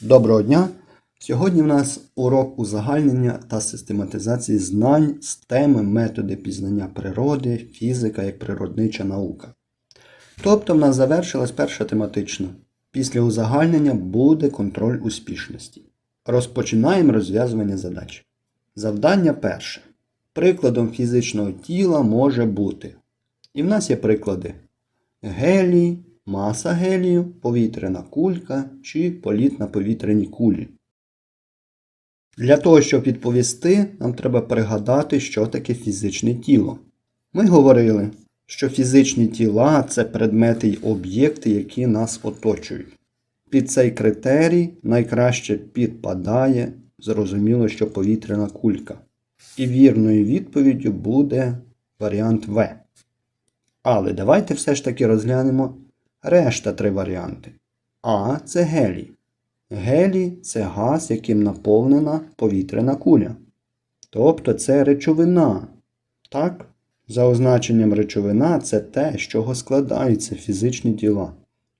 Доброго дня! Сьогодні в нас урок узагальнення та систематизації знань з теми методи пізнання природи, фізика як природнича наука. Тобто в нас завершилась перша тематична. Після узагальнення буде контроль успішності. Розпочинаємо розв'язування задач. Завдання перше. Прикладом фізичного тіла може бути. І в нас є приклади гелій, маса гелію, повітряна кулька чи політ на повітряній кулі. Для того, щоб відповісти, нам треба пригадати, що таке фізичне тіло. Ми говорили, що фізичні тіла це предмети й об'єкти, які нас оточують. Під цей критерій найкраще підпадає, зрозуміло, що повітряна кулька. І вірною відповіддю буде варіант В. Але давайте все ж таки розглянемо решта три варіанти. А це гелій. Гелій це газ, яким наповнена повітряна куля. Тобто це речовина. Так? За означенням речовина це те, з чого складаються фізичні тіла.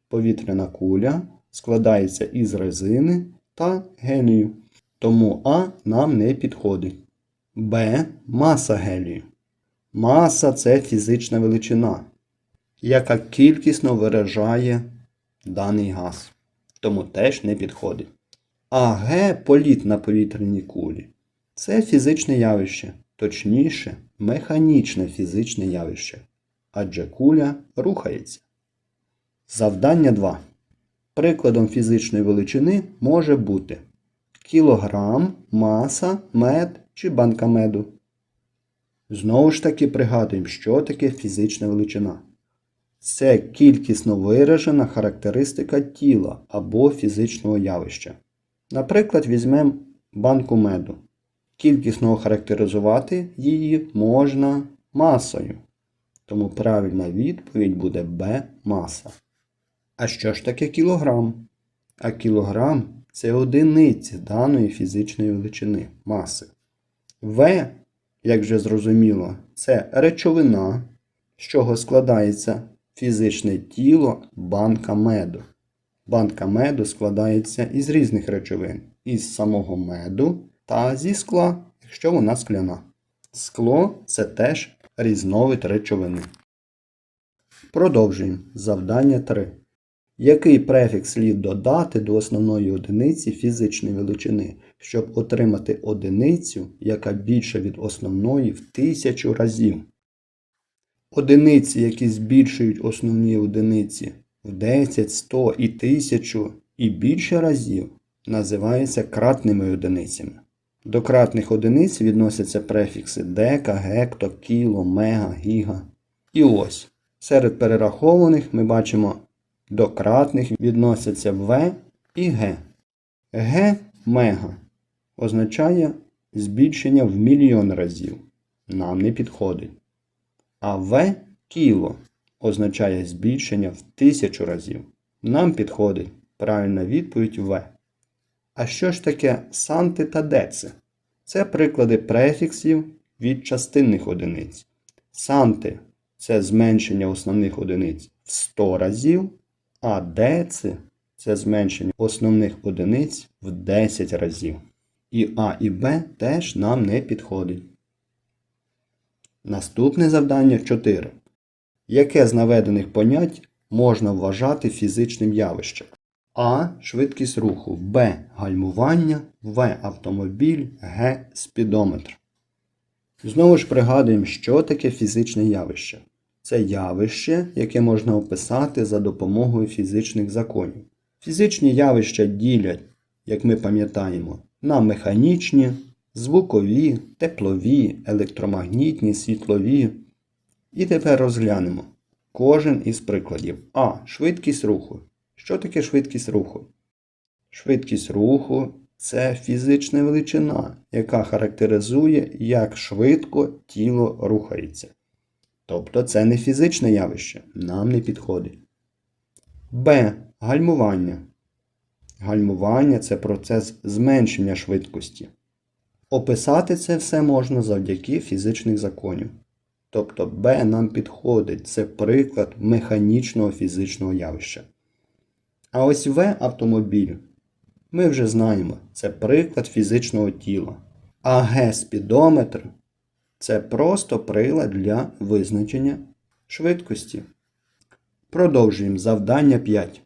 Повітряна куля складається із резини та гелію. Тому А нам не підходить. Б. Маса гелію. Маса це фізична величина, яка кількісно виражає даний газ. Тому теж не підходить. А Г політ на повітряній кулі це фізичне явище, точніше, механічне фізичне явище. Адже куля рухається. Завдання 2. Прикладом фізичної величини може бути кілограм, маса, мед чи банка меду. Знову ж таки пригадуємо, що таке фізична величина. Це кількісно виражена характеристика тіла або фізичного явища. Наприклад, візьмемо банку меду. Кількісно охарактеризувати її можна масою. Тому правильна відповідь буде Б маса. А що ж таке кілограм? А кілограм це одиниці даної фізичної величини маси. В як вже зрозуміло, це речовина, з чого складається фізичне тіло банка меду. Банка меду складається із різних речовин, із самого меду та зі скла, якщо вона скляна. Скло це теж різновид речовини. Продовжуємо завдання 3. Який префікс слід додати до основної одиниці фізичної величини, щоб отримати одиницю, яка більша від основної в тисячу разів? Одиниці, які збільшують основні одиниці в 10, 100 і 1000 і більше разів, називаються кратними одиницями. До кратних одиниць відносяться префікси дека, гекто, кіло, мега, гіга. І ось серед перерахованих ми бачимо до кратних відносяться В і Г. Г мега означає збільшення в мільйон разів. Нам не підходить. А В кіло означає збільшення в тисячу разів. Нам підходить правильна відповідь В. А що ж таке санти та деци? Це приклади префіксів від частинних одиниць. Санти це зменшення основних одиниць в 100 разів. А деци це зменшення основних одиниць в 10 разів. І А і Б теж нам не підходить. Наступне завдання 4. Яке з наведених понять можна вважати фізичним явищем? А. Швидкість руху, Б. Гальмування, В. Автомобіль, Г. Спідометр. Знову ж пригадуємо, що таке фізичне явище. Це явище, яке можна описати за допомогою фізичних законів. Фізичні явища ділять, як ми пам'ятаємо, на механічні, звукові, теплові, електромагнітні, світлові. І тепер розглянемо кожен із прикладів. А. Швидкість руху. Що таке швидкість руху? Швидкість руху це фізична величина, яка характеризує, як швидко тіло рухається. Тобто це не фізичне явище, нам не підходить. Б. Гальмування. Гальмування це процес зменшення швидкості. Описати це все можна завдяки фізичних законів. Тобто Б нам підходить, це приклад механічного фізичного явища. А ось В автомобіль ми вже знаємо, це приклад фізичного тіла. А Г-спідометр це просто прилад для визначення швидкості. Продовжуємо завдання 5.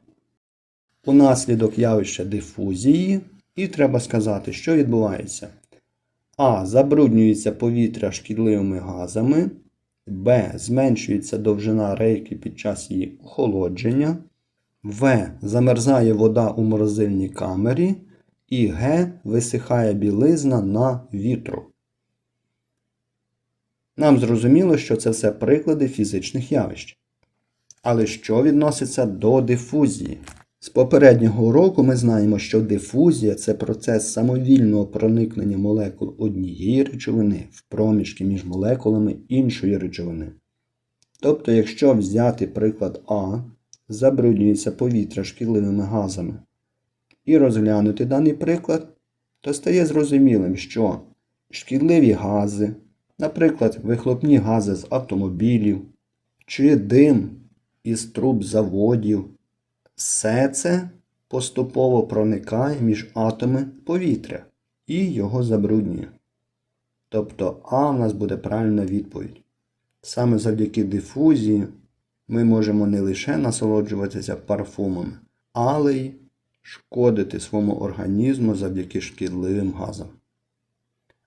Унаслідок явища дифузії, і треба сказати, що відбувається. А. Забруднюється повітря шкідливими газами. Б. Зменшується довжина рейки під час її охолодження. В. Замерзає вода у морозильній камері. І Г. Висихає білизна на вітру. Нам зрозуміло, що це все приклади фізичних явищ. Але що відноситься до дифузії? З попереднього уроку ми знаємо, що дифузія це процес самовільного проникнення молекул однієї речовини в проміжки між молекулами іншої речовини. Тобто, якщо взяти приклад А, забруднюється повітря шкідливими газами, і розглянути даний приклад, то стає зрозумілим, що шкідливі гази, наприклад, вихлопні гази з автомобілів чи дим із труб заводів, все це поступово проникає між атоми повітря і його забруднює. Тобто А в нас буде правильна відповідь. Саме завдяки дифузії ми можемо не лише насолоджуватися парфумами, але й шкодити своєму організму завдяки шкідливим газам.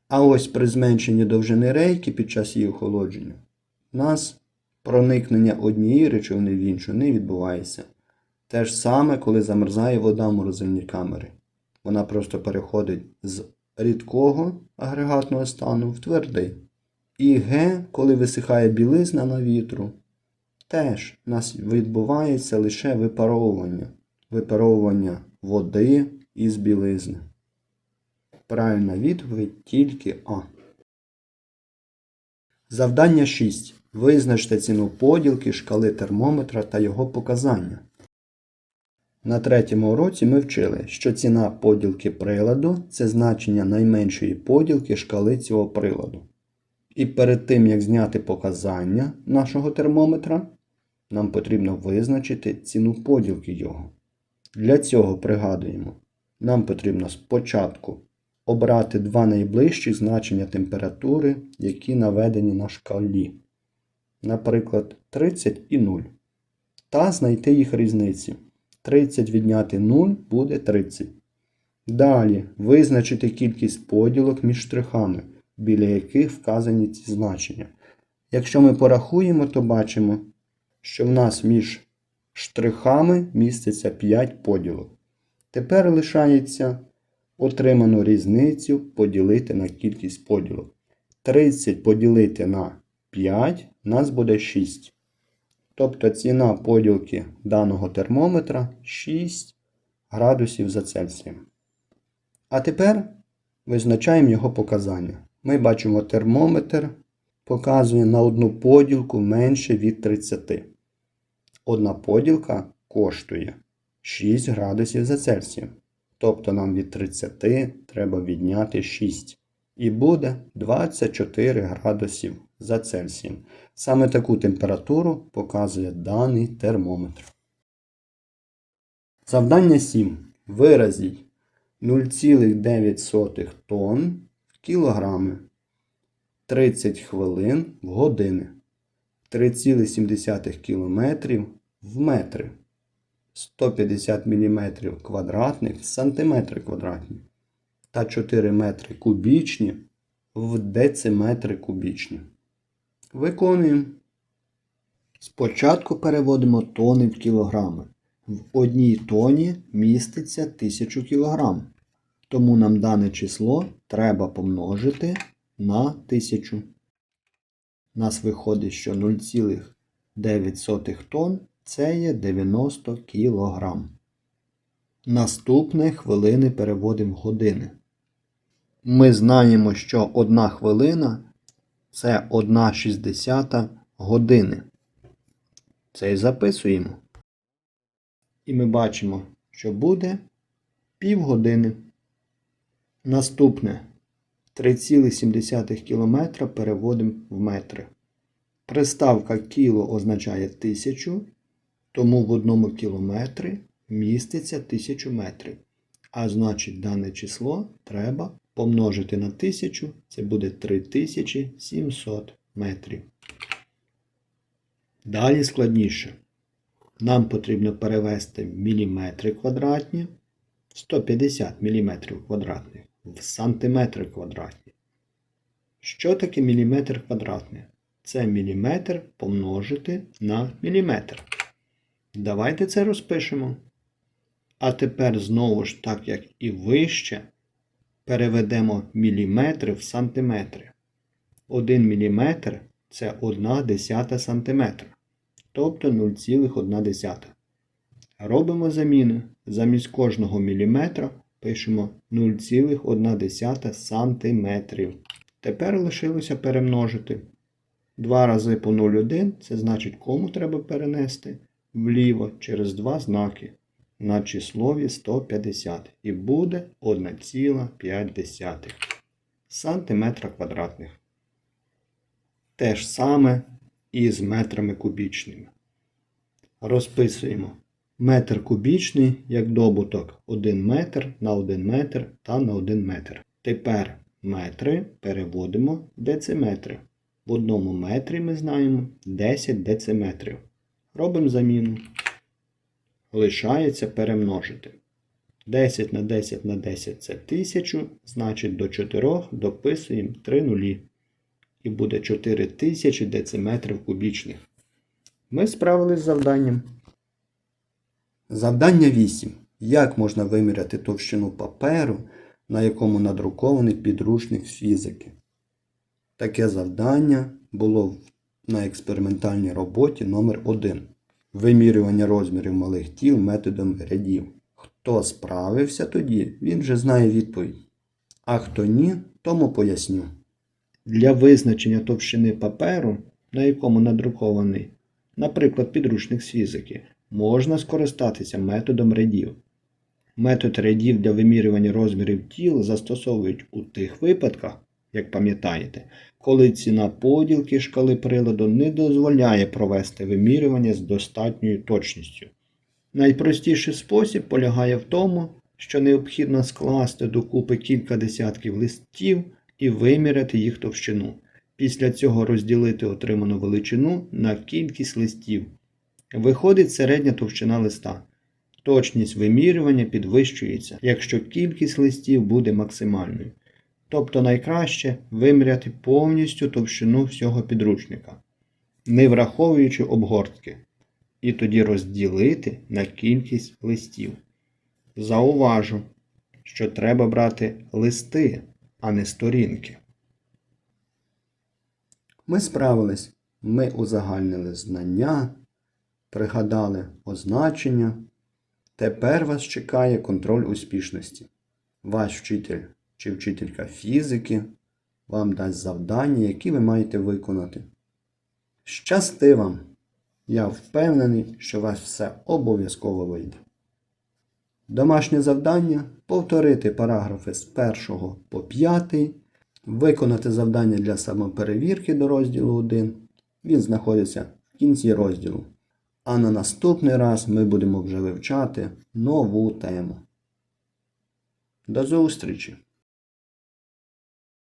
А ось при зменшенні довжини рейки під час її охолодження у нас проникнення однієї речовини в іншу не відбувається. Те ж саме, коли замерзає вода в морозильній камері. Вона просто переходить з рідкого агрегатного стану в твердий. І Г, коли висихає білизна на вітру, теж у нас відбувається лише випаровування. Випаровування води із білизни. Правильна відповідь тільки А. Завдання 6. Визначте ціну поділки шкали термометра та його показання. На третьому уроці ми вчили, що ціна поділки приладу це значення найменшої поділки шкали цього приладу. І перед тим, як зняти показання нашого термометра, нам потрібно визначити ціну поділки його. Для цього пригадуємо, нам потрібно спочатку обрати два найближчі значення температури, які наведені на шкалі. Наприклад, 30 і 0. Та знайти їх різниці. 30 відняти 0 буде 30. Далі визначити кількість поділок між штрихами, біля яких вказані ці значення. Якщо ми порахуємо, то бачимо, що в нас між штрихами міститься 5 поділок. Тепер лишається отриману різницю поділити на кількість поділок. 30 поділити на 5 у нас буде 6. Тобто ціна поділки даного термометра 6 градусів за Цельсієм. А тепер визначаємо його показання. Ми бачимо термометр показує на одну поділку менше від 30. Одна поділка коштує 6 градусів за Цельсієм. Тобто нам від 30 треба відняти 6. І буде 24 градусів за Цельсієм. Саме таку температуру показує даний термометр. Завдання 7. Виразіть 0,9 тонн в кілограми. 30 хвилин в години. 3,7 км в метри. 150 мм квадратних в сантиметри квадратні та 4 метри кубічні в дециметри кубічні. Виконуємо. Спочатку переводимо тони в кілограми. В одній тоні міститься 1000 кг. Тому нам дане число треба помножити на 1000. У нас виходить, що 0,9 тонн це є 90 кг. Наступне хвилини переводимо в години. Ми знаємо, що 1 хвилина це 1,60 години. Це і записуємо. І ми бачимо, що буде півгодини. Наступне 3,7 км переводимо в метри. Приставка кіло означає 1000, тому в одному кілометрі міститься 1000 метрів. А значить, дане число треба помножити на 1000, це буде 3700 метрів. Далі складніше. Нам потрібно перевести міліметри квадратні 150 мм квадратних в сантиметри квадратні. Що таке міліметр квадратний? Це міліметр помножити на міліметр. Давайте це розпишемо. А тепер знову ж так, як і вище, переведемо міліметри в сантиметри. 1 міліметр це 1 десята сантиметра, тобто 0,1. Робимо заміну. Замість кожного міліметра пишемо 0,1 сантиметрів. Тепер лишилося перемножити. 2 рази по 0,1 це значить, кому треба перенести вліво через два знаки на числові 150 і буде 1,5 сантиметра квадратних. Те ж саме і з метрами кубічними. Розписуємо метр кубічний як добуток 1 метр на 1 метр та на 1 метр. Тепер метри переводимо в дециметри. В одному метрі ми знаємо 10 дециметрів. Робимо заміну. Лишається перемножити. 10 на 10 на 10 це 1000, значить до 4 дописуємо 3 нулі. І буде 4000 дециметрів кубічних. Ми справились з завданням. Завдання 8. Як можна виміряти товщину паперу, на якому надрукований підручник з фізики? Таке завдання було на експериментальній роботі номер 1 Вимірювання розмірів малих тіл методом рядів. Хто справився тоді, він вже знає відповідь. А хто ні, тому поясню. Для визначення товщини паперу, на якому надрукований, наприклад, підручник з фізики, можна скористатися методом рядів. Метод рядів для вимірювання розмірів тіл застосовують у тих випадках, як пам'ятаєте, коли ціна поділки шкали приладу не дозволяє провести вимірювання з достатньою точністю. Найпростіший спосіб полягає в тому, що необхідно скласти докупи кілька десятків листів і виміряти їх товщину. Після цього розділити отриману величину на кількість листів. Виходить середня товщина листа. Точність вимірювання підвищується, якщо кількість листів буде максимальною. Тобто найкраще виміряти повністю товщину всього підручника, не враховуючи обгортки, і тоді розділити на кількість листів. Зауважу, що треба брати листи, а не сторінки. Ми справились. Ми узагальнили знання, пригадали означення. Тепер вас чекає контроль успішності. Ваш вчитель чи вчителька фізики вам дасть завдання, які ви маєте виконати. Щасти вам! Я впевнений, що у вас все обов'язково вийде. Домашнє завдання повторити параграфи з 1 по 5, виконати завдання для самоперевірки до розділу 1. Він знаходиться в кінці розділу. А на наступний раз ми будемо вже вивчати нову тему. До зустрічі!